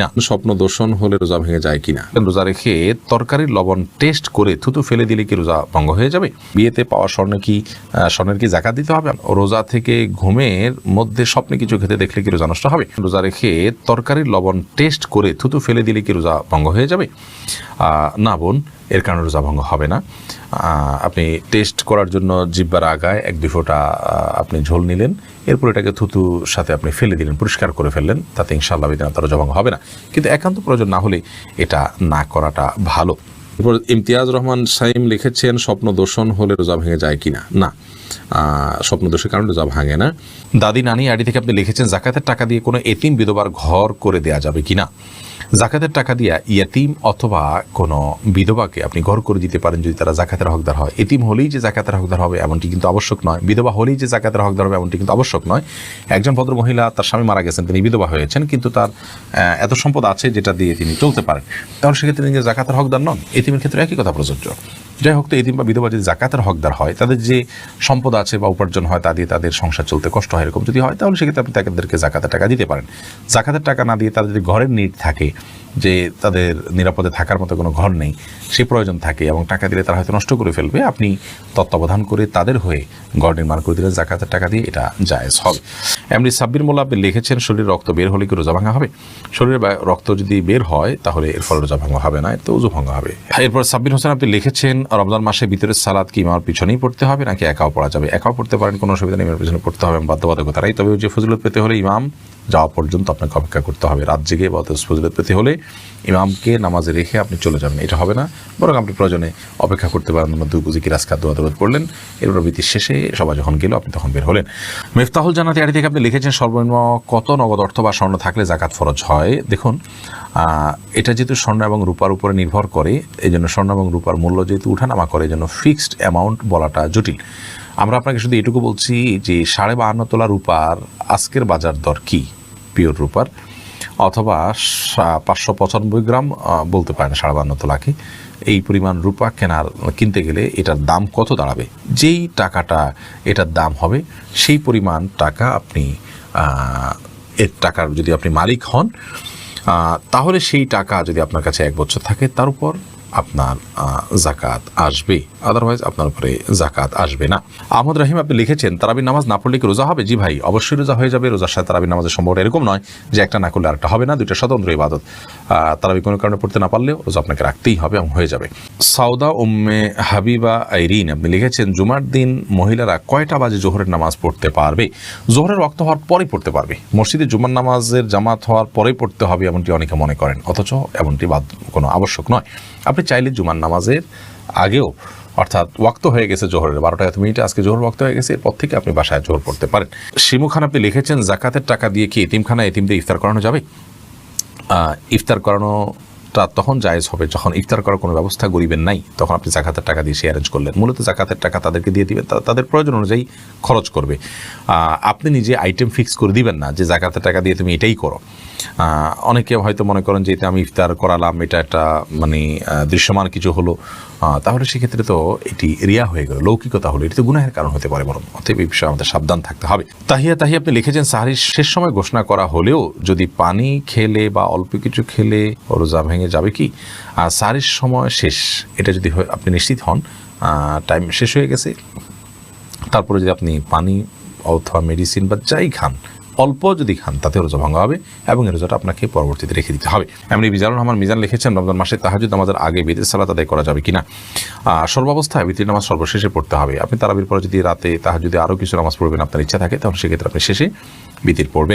না, স্বপ্ন দর্শন হলে রোজা ভেঙে যায় কিনা রোজা রেখে তরকারির লবণ টেস্ট করে থুতু ফেলে দিলে কি রোজা ভঙ্গ হয়ে যাবে? বিয়েতে পাওয়া স্বর্ণ কি স্বর্ণের কি জাকাত দিতে হবে? রোজা থেকে ঘুমের মধ্যে স্বপ্নে কিছু খেতে দেখলে কি রোজা নষ্ট হবে? রোজা রেখে তরকারির লবণ টেস্ট করে থুতু ফেলে দিলে কি রোজা ভঙ্গ হয়ে যাবে? না বোন এর কারণে রোজা ভঙ্গ হবে না। আপনি টেস্ট করার জন্য জিব্বার আগায় এক দুই ফোঁটা আপনি ঝোল নিলেন, এরপর এটাকে থুতুর সাথে আপনি ফেলে দিলেন, পরিষ্কার করে ফেললেন, তাতে ইনশাআল্লাহ বিধান তার রোজা ভঙ্গ হবে না। কিন্তু একান্ত প্রয়োজন না হলে এটা না করাটা ভালো। এরপর ইমতিয়াজ রহমান সাইম লিখেছেন, স্বপ্ন দর্শন হলে রোজা ভেঙে যায় কিনা? না। স্বপ্ন দোষের কারণে রোজা ভাঙে না। দাদি নানি আড়ি থেকে আপনি লিখেছেন, জাকাতের টাকা দিয়ে কোনো এতিম বিধবার ঘর করে দেয়া যাবে কিনা? জাকাতের টাকা দিয়া ইয়াতিম অথবা কোনো বিধবাকে আপনি ঘর করে দিতে পারেন যদি তারা জাকাতের হকদার হয়। এতিম হলেই যে জাকাতের হকদার হবে এমনটি কিন্তু আবশ্যক নয়। বিধবা হলেই যে জাকাতের হকদার হবে এমনটি কিন্তু আবশ্যক নয়। একজন ভদ্র মহিলা, তার স্বামী মারা গেছেন, তিনি বিধবা হয়েছেন, কিন্তু তার এত সম্পদ আছে যেটা দিয়ে তিনি চলতে পারেন। তাহলে সেক্ষেত্রে তিনি জাকাতের হকদার নন, এতিমের ক্ষেত্রে একই কথা প্রযোজ্য। যাই হোক তো এতিম বা বিধবা যদি জাকাতের হকদার হয়, তাদের যে সম্পদ আছে বা উপার্জন হয় তা দিয়ে তাদের সংসার চলতে কষ্ট হয় এরকম যদি হয়, তাহলে সেক্ষেত্রে আপনি তাদেরকে জাকাতের টাকা দিতে পারেন। জাকাতের টাকা না দিয়ে তাদের যদি ঘরের নিট থাকে, যে তাদের নিরাপদে থাকার মতো কোনো ঘর নেই, সে প্রয়োজন থাকে এবং টাকা দিলে তারা হয়তো নষ্ট করে ফেলবে, আপনি তত্ত্বাবধান করে তাদের হয়ে ঘর নির্মাণ করে দিলে জাকাতের টাকা দিয়ে এটা জায়েজ হবে। এমনি সাব্বির মোল্লা আপনি লিখেছেন, শরীরে রক্ত বের হলে কি রোজা ভাঙা হবে? শরীরে রক্ত যদি বের হয়, তাহলে এর ফলে রোজা ভাঙা হবে না, এর তো উজু ভাঙা হবে। এরপর সাব্বির হোসেন আপনি লিখেছেন রমজান মাসের ভিতরে সালাদ কি ইমামের পিছনেই পড়তে হবে নাকি একাও পড়া যাবে? একাও পড়তে পারেন, কোনো অসুবিধা নেই, ইমামের পিছনে পড়তে হবে বাধ্যবাধকতা তাই তবে যে ফজিলত পেতে হলে ইমাম যাওয়া পর্যন্ত আপনাকে অপেক্ষা করতে হবে। রাত জেগে বা ফজিলত পেতে হলে ইমামকে নামাজে রেখে আপনি চলে যাবেন এটা হবে না। বরং আপনি প্রয়োজনে অপেক্ষা করতে পারেন। দুই বুঝি কিরাস খাদ্য আদালত পড়লেন এরপর বৃত্তির শেষে সবাই যখন গেল, আপনি তখন বের হলেন। মেফতাহুল জানাতে আড়ি থেকে আপনি লিখেছেন, সর্বনিম্ন কত নগদ অর্থ বা স্বর্ণ থাকলে জাকাত ফরজ হয়? দেখুন এটা যেহেতু স্বর্ণ এবং রূপার উপরে নির্ভর করে এই জন্য স্বর্ণ এবং রূপার মূল্য যেহেতু উঠানামা করে এই জন্য ফিক্সড অ্যামাউন্ট বলাটা জটিল। আমরা আপনাকে শুধু এটুকু বলছি যে সাড়ে বাহান্ন তোলা রূপার আজকের বাজার দর কি? পিওর রূপার। অথবা পাঁচশো পঁচানব্বই গ্রাম বলতে পারেন সাড়ে বান্ন তোলাকে এই পরিমাণ রূপা কেনার, কিনতে গেলে এটার দাম কত দাঁড়াবে? যেই টাকাটা এটার দাম হবে, সেই পরিমাণ টাকা আপনি এর টাকার যদি আপনি মালিক হন তাহলে সেই টাকা যদি আপনার কাছে এক বছর থাকে, তার উপর আপনার জাকাত আসবে। আদারওয়াইজ আপনার উপরে জাকাত আসবে না। আহমদ রাহিম আপনি লিখেছেন, তারাবির নামাজ না পড়লে কি রোজা হবে? জি ভাই, অবশ্যই রোজা হয়ে যাবে। রোজার সাথে তারাবির নামাজের সম্ভব এরকম নয় যে একটা না করলে আরেকটা হবে না, দুইটা স্বতন্ত্র ইবাদত। তারাবি কোনো কারণে পড়তে না পারলেও রোজা আপনাকে রাখতেই হবে এবং হয়ে যাবে। সাউদা উম্মে হাবিবা আইরিন, আপনি লিখেছেন, জুমার দিন মহিলারা কয়টা বাজে জোহরের নামাজ পড়তে পারবে? জোহরের রক্ত হওয়ার পরেই পড়তে পারবে। মসজিদে জুমার নামাজের জামাত হওয়ার পরেই পড়তে হবে, এমনটি অনেকে মনে করেন। অথচ এমনটি বাদ কোনো আবশ্যক নয়। আপনি চাইলে জুমার নামাজের আগেও, অর্থাৎ ওয়াক্ত হয়ে গেছে জোহরের বারোটা এত মিনিটে, আজকে জোহর ওয়াক্ত হয়ে গেছে, এরপর থেকে আপনি বাসায় জোহর পড়তে পারেন। শিমু খান, আপনি লিখেছেন, জাকাতের টাকা দিয়ে কি এতিমখানা এতিমদের ইফতার করানো যাবে? ইফতার ইফতার করানোটা তখন জায়েজ হবে। যখন ইফতার করার কোনো ব্যবস্থা গরিবের নাই, তখন আপনি জাকাতের টাকা দিয়ে সে অ্যারেঞ্জ করলেন। মূলত জাকাতের টাকা তাদেরকে দিয়ে দিবেন তাদের প্রয়োজন অনুযায়ী খরচ করবে। আপনি নিজে আইটেম ফিক্স করে দিবেন না যে জাকাতের টাকা দিয়ে তুমি এটাই করো। অনেকে হয়তো মনে করেন যে এটা আমি ইফতার করালাম, এটা একটা মানে দৃশ্যমান কিছু হলো। তাহলে সেক্ষেত্রে তো এটি রিয়া হয়ে গেল, লৌকিকতা হলো। এটি তো গুনাহের কারণ হতে পারে বরং, অতএব এই বিষয়ে আমাদের সাবধান থাকতে হবে। তাহিয়া তাহিয়া, আপনি লিখেছেন, সাহারির শেষ সময় ঘোষণা করা হলেও যদি পানি খেলে বা অল্প কিছু খেলে, রোজা ভেঙে যাবে কি? আর সাহারির সময় শেষ। এটা যদি আপনি নিশ্চিত হন টাইম শেষ হয়ে গেছে। তারপরে যদি আপনি পানি অথবা মেডিসিন বা যাই খান, অল্প যদি খান, তাতে রোজা ভাঙা হবে এবং এই রোজাটা আপনাকে পরবর্তীতে রেখে দিতে হবে। এমনি মিজানুর রহমান মিজান লিখেছেন, রমজান মাসে তাহাজুদ আমাদের আগে বিদের সালাত আদায় করা যাবে কিনা? সর্বাবস্থায় বিতির নামাজ সর্বশেষে পড়তে হবে। আপনি তারাবির পরে যদি রাতে তাহাজুদে আরও কিছু নামাজ পড়বেন, আপনার ইচ্ছা থাকে, তাহলে সেক্ষেত্রে আপনি শেষে বিতির পড়বেন।